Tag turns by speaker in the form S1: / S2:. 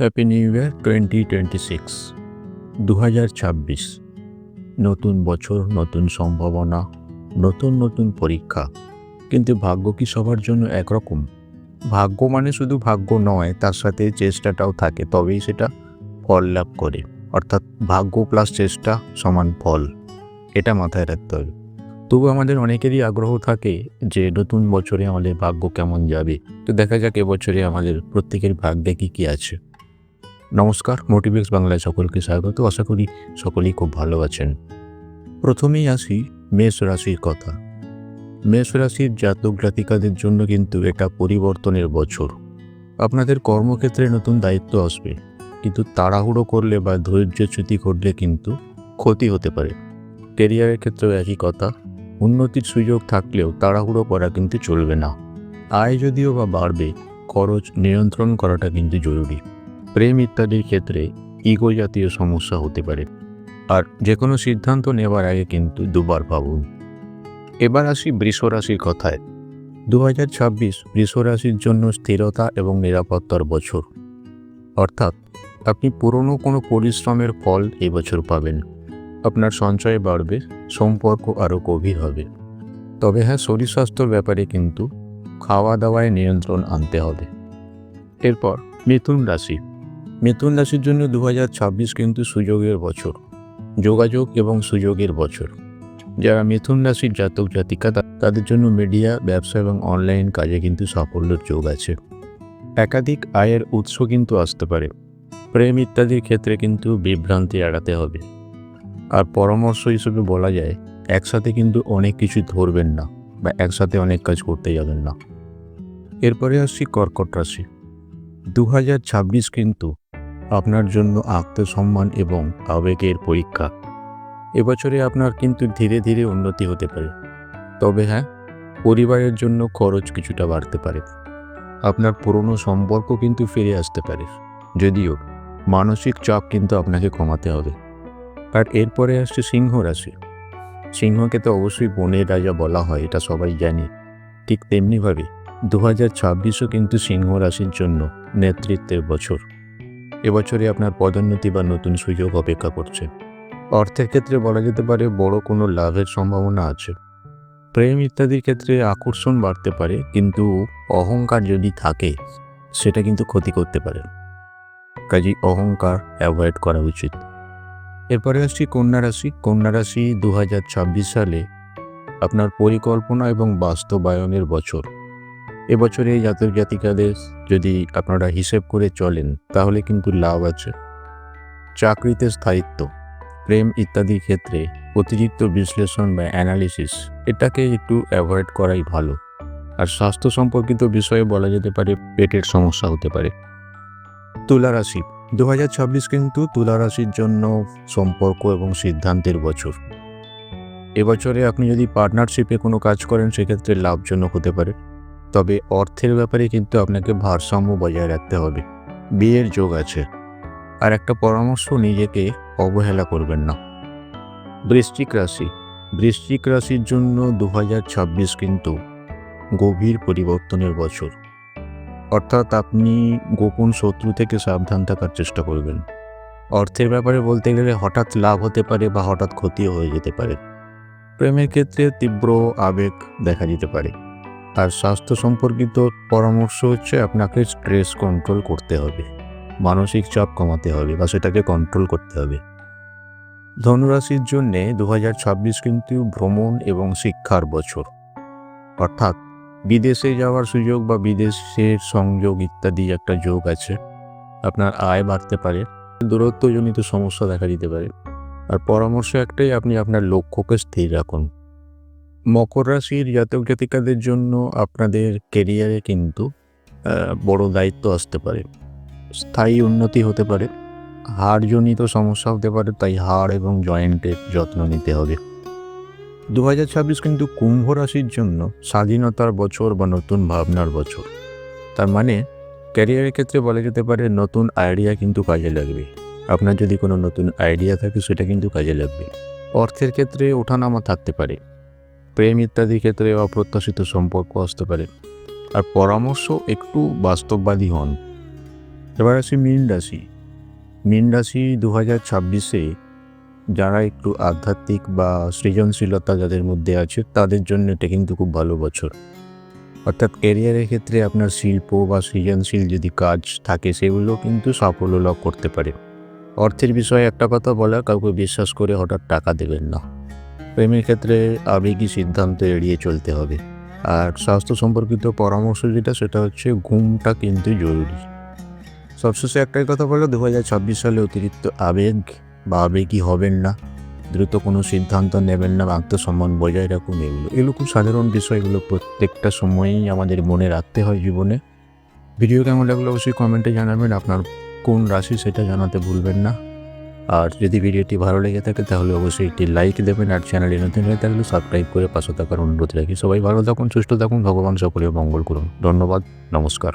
S1: Happy new year twenty twenty six দু হাজার ছাব্বিশ। নতুন বছর, নতুন সম্ভাবনা, নতুন নতুন পরীক্ষা। কিন্তু ভাগ্য কি সবার জন্য একরকম? ভাগ্য মানে শুধু ভাগ্য নয়, তার সাথে চেষ্টাটাও থাকে, তবেই সেটা ফল লাভ করে। অর্থাৎ ভাগ্য প্লাস চেষ্টা সমান ফল, এটা মাথায় রাখতে হবে। তবু আমাদের অনেকেরই আগ্রহ থাকে যে নতুন বছরে আমাদের ভাগ্য কেমন যাবে। তো দেখা যাক এবছরে আমাদের প্রত্যেকের ভাগ্যে কী কী আছে। নমস্কার মোটিভেক্স বাংলায় সকলকে স্বাগত। আশা করি সকলেই খুব ভালো আছেন। প্রথমেই আসি মেষ রাশির কথা। মেষ রাশির জাতক জাতিকাদের জন্য কিন্তু এটা পরিবর্তনের বছর। আপনাদের কর্মক্ষেত্রে নতুন দায়িত্ব আসবে, কিন্তু তাড়াহুড়ো করলে বা ধৈর্যচ্যুতি করলে কিন্তু ক্ষতি হতে পারে। কেরিয়ারের ক্ষেত্রেও একই কথা, উন্নতির সুযোগ থাকলেও তাড়াহুড়ো করা কিন্তু চলবে না। আয় যদিও বা বাড়বে, খরচ নিয়ন্ত্রণ করাটা কিন্তু জরুরি। প্রেম ইত্যাদির ক্ষেত্রে ইগো জাতীয় সমস্যা হতে পারে। আর যে কোনো সিদ্ধান্ত নেওয়ার আগে কিন্তু দুবার ভাবুন। এবার আসি বৃষ রাশির কথায়। দু হাজার ছাব্বিশ বৃষ রাশির জন্য স্থিরতা এবং নিরাপত্তার বছর। অর্থাৎ আপনি পুরনো কোনো পরিশ্রমের ফল এবছর পাবেন। আপনার সঞ্চয় বাড়বে, সম্পর্ক আরও গভীর হবে। তবে হ্যাঁ শরীর স্বাস্থ্যর ব্যাপারে কিন্তু খাওয়া দাওয়ায় নিয়ন্ত্রণ আনতে হবে। এরপর মিথুন রাশি। মিথুন রাশির জন্য দু হাজার ছাব্বিশ কিন্তু সুযোগের বছর। যোগাযোগ এবং সুযোগের বছর। যারা মিথুন রাশির জাতক জাতিকা তাদের জন্য মিডিয়া, ব্যবসা এবং অনলাইন কাজে কিন্তু সাফল্যের যোগ আছে। একাধিক আয়ের উৎস কিন্তু আসতে পারে। প্রেম ইত্যাদির ক্ষেত্রে কিন্তু বিভ্রান্তি এড়াতে হবে। আর পরামর্শ হিসেবে বলা যায়, একসাথে কিন্তু অনেক কিছু ধরবেন না বা একসাথে অনেক কাজ করতে যাবেন না। এরপরে আসছি কর্কট রাশি। দু হাজার ছাব্বিশ কিন্তু আপনার জন্য আত্মসম্মান এবং আবেগের পরীক্ষা। এবছরে আপনার কিন্তু ধীরে ধীরে উন্নতি হতে পারে। তবে হ্যাঁ পরিবারের জন্য খরচ কিছুটা বাড়তে পারে। আপনার পুরনো সম্পর্ক কিন্তু ফিরে আসতে পারে। যদিও মানসিক চাপ কিন্তু আপনাকে কমাতে হবে। আর এরপরে আসছে সিংহ রাশি। সিংহকে তো অবশ্যই বনের রাজা বলা হয়, এটা সবাই জানি। ঠিক তেমনিভাবে দু হাজার ছাব্বিশও কিন্তু সিংহ রাশির জন্য নেতৃত্বের বছর। এবছরে আপনার পদোন্নতি বা নতুন সুযোগ অপেক্ষা করছে। অর্থের ক্ষেত্রে বলা যেতে পারে বড় কোনো লাভের সম্ভাবনা আছে। প্রেম ইত্যাদির ক্ষেত্রে আকর্ষণ বাড়তে পারে, কিন্তু অহংকার যদি থাকে, সেটা কিন্তু ক্ষতি করতে পারে। কাজেই অহংকার অ্যাভয়েড করা উচিত। এরপরে আসছি কন্যা রাশি। কন্যা রাশি দু হাজার ছাব্বিশ সালে আপনার পরিকল্পনা এবং বাস্তবায়নের বছর। এবছরে জাতক জাতিকাদের যদি আপনারা হিসেব করে চলেন, তাহলে কিন্তু লাভ আছে। চাকরিতে স্থায়িত্ব, প্রেম ইত্যাদির ক্ষেত্রে অতিরিক্ত বিশ্লেষণ বা অ্যানালিসিস এটাকে একটু অ্যাভয়েড করাই ভালো। আর স্বাস্থ্য সম্পর্কিত বিষয়ে বলা যেতে পারে, পেটের সমস্যা হতে পারে। তুলা রাশি দু হাজার ছাব্বিশ কিন্তু তুলা রাশির জন্য সম্পর্ক এবং সিদ্ধান্তের বছর। এবছরে আপনি যদি পার্টনারশিপে কোনো কাজ করেন, সেক্ষেত্রে লাভজনক হতে পারে। তবে অর্থের ব্যাপারে কিন্তু আপনাকে ভারসাম্য বজায় রাখতে হবে। বিয়ের যোগ আছে। আর একটা পরামর্শ নিজেকে অবহেলা করবেন না। বৃশ্চিক রাশি। বৃশ্চিক রাশির জন্য দু হাজার ছাব্বিশ কিন্তু গভীর পরিবর্তনের বছর। অর্থাৎ আপনি গোপন শত্রু থেকে সাবধান থাকার চেষ্টা করবেন। অর্থের ব্যাপারে বলতে গেলে হঠাৎ লাভ হতে পারে বা হঠাৎ ক্ষতিও হয়ে যেতে পারে। প্রেমের ক্ষেত্রে তীব্র আবেগ দেখা যেতে পারে। আর স্বাস্থ্য সম্পর্কিত পরামর্শ হচ্ছে আপনাকে স্ট্রেস কন্ট্রোল করতে হবে। মানসিক চাপ কমাতে হবে বা সেটাকে কন্ট্রোল করতে হবে। ধনুরাশির জন্যে দু হাজার ছাব্বিশ কিন্তু ভ্রমণ এবং শিক্ষার বছর। অর্থাৎ বিদেশে যাওয়ার সুযোগ বা বিদেশের সংযোগ ইত্যাদি একটা যোগ আছে। আপনার আয় বাড়তে পারে, দূরত্বজনিত সমস্যা দেখা দিতে পারে। আর পরামর্শ একটাই, আপনি আপনার লক্ষ্যকে স্থির রাখুন। মকর রাশির জাতক জাতিকাদের জন্য আপনাদের কেরিয়ারে কিন্তু বড় দায়িত্ব আসতে পারে। স্থায়ী উন্নতি হতে পারে। হাড়জনিত সমস্যা হতে পারে, তাই হাড় এবং জয়েন্টের যত্ন নিতে হবে। দু হাজার ছাব্বিশ কিন্তু কুম্ভ রাশির জন্য স্বাধীনতার বছর বা নতুন ভাবনার বছর। তার মানে ক্যারিয়ারের ক্ষেত্রে বলা যেতে পারে নতুন আইডিয়া কিন্তু কাজে লাগবে। আপনার যদি কোনো নতুন আইডিয়া থাকে, সেটা কিন্তু কাজে লাগবে। অর্থের ক্ষেত্রে ওঠানামা থাকতে পারে। প্রেম ইত্যাদি ক্ষেত্রে অপ্রত্যাশিত সম্পর্ক আসতে পারে। আর পরামর্শ একটু বাস্তববাদী হন। এবার আসি মীন রাশি। মীন রাশি দু হাজার ছাব্বিশে যারা একটু আধ্যাত্মিক বা সৃজনশীলতা যাদের মধ্যে আছে, তাদের জন্য এটা কিন্তু খুব ভালো বছর। অর্থাৎ ক্যারিয়ারের ক্ষেত্রে আপনার শিল্প বা সৃজনশীল যদি কাজ থাকে, সেগুলো কিন্তু সাফল্য লাভ করতে পারে। অর্থের বিষয়ে একটা কথা বলা কাউকে বিশ্বাস করে হঠাৎ টাকা দেবেন না। প্রেমের ক্ষেত্রে আবেগী সিদ্ধান্ত এড়িয়ে চলতে হবে। আর স্বাস্থ্য সম্পর্কিত পরামর্শ যেটা, সেটা হচ্ছে ঘুমটা কিন্তু জরুরি। সবশেষে একটাই কথা বলো দু হাজার ছাব্বিশ সালে অতিরিক্ত আবেগ বা আবেগী হবেন না। দ্রুত কোনো সিদ্ধান্ত নেবেন না, আত্মসম্মান বজায় রাখুন এগুলো। এগুলো খুব সাধারণ বিষয় এগুলো প্রত্যেকটা সময়েই আমাদের মনে রাখতে হয় জীবনে। ভিডিও কেমন লাগল অবশ্যই কমেন্টে জানাবেন। আপনার কোন রাশি সেটা জানাতে ভুলবেন না। আর যদি ভিডিওটি ভালো লেগে থাকে, তাহলে অবশ্যই একটি লাইক দেবেন আর চ্যানেলে নতুন হয়ে থাকলে সাবস্ক্রাইব করে পাশে থাকার অনুরোধ রাখি সবাই ভালো থাকুন, সুস্থ থাকুন, ভগবান সকলের মঙ্গল করুন। ধন্যবাদ, নমস্কার।